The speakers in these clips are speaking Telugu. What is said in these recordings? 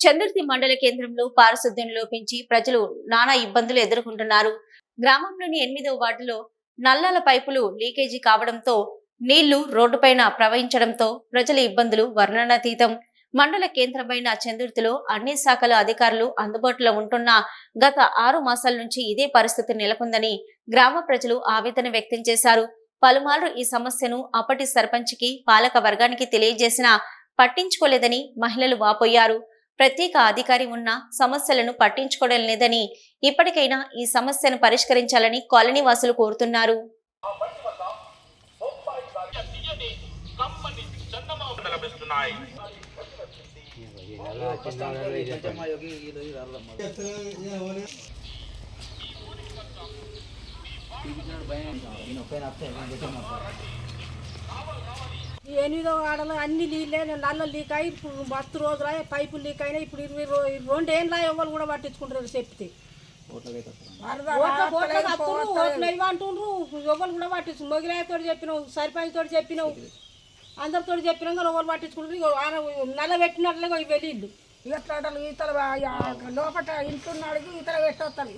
చంద్రతి మండల కేంద్రంలో పారిశుద్ధ్యం లోపించి ప్రజలు నానా ఇబ్బందులు ఎదుర్కొంటున్నారు. గ్రామంలోని ఎనిమిదో వార్డులో నల్లాల పైపులు లీకేజీ కావడంతో నీళ్ళు రోడ్డుపైన ప్రవహించడంతో ప్రజల ఇబ్బందులు వర్ణనాతీతం. మండల కేంద్రమైన చందుర్తిలో అన్ని శాఖల అధికారులు అందుబాటులో ఉంటున్నా గత ఆరు మాసాల నుంచి ఇదే పరిస్థితి నెలకొందని గ్రామ ప్రజలు ఆవేదన వ్యక్తం చేశారు. పలుమార్లు ఈ సమస్యను అప్పటి సర్పంచ్కి పాలక వర్గానికి తెలియజేసినా పట్టించుకోలేదని మహిళలు వాపోయారు. ప్రత్యేక అధికారి ఉన్న సమస్యలను పట్టించుకోవడం లేదని ఇప్పటికైనా ఈ సమస్యను పరిష్కరించాలని కాలనీ వాసులు కోరుతున్నారు లభిస్తున్నాయి ఈ ఎనిమిదో వాడలో అన్ని నీళ్ళే నల్ల లీక్ అయ్యి ఇప్పుడు మస్తు రోజులు అయ్యి పైపులు లీక్ అయినాయి. ఇప్పుడు ఇరవై రో- రెండు ఏళ్ళ ఎవరు కూడా పట్టించుకుంటారు చెప్తే ఓట్ల- అంటుండ్రు ఎవరు కూడా పట్టించు మొగిలాయతో చెప్పినావు సర్పంచ్ తోటి చెప్పినావు అందరితో చెప్పినాం కానీ ఎవరు పట్టించుకుంటారు. నల్ల పెట్టినట్లుగా వెళ్ళిళ్ళు ఇతలు ఇతలు లోపల ఇంటున్నాడు ఇతర పెట్టొస్తాను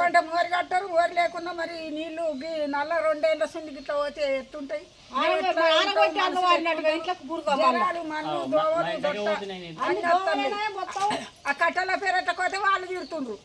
అంటే మోరి కట్టారు మోరి లేకుండా మరి నీళ్ళు గీ- నల్ల రెండేళ్ళ సుండి గిట్ల పోతే ఎట్టుంటాయి మొత్తం ఆ కట్టెల పోతే వాళ్ళు తిడుతుండ్రు.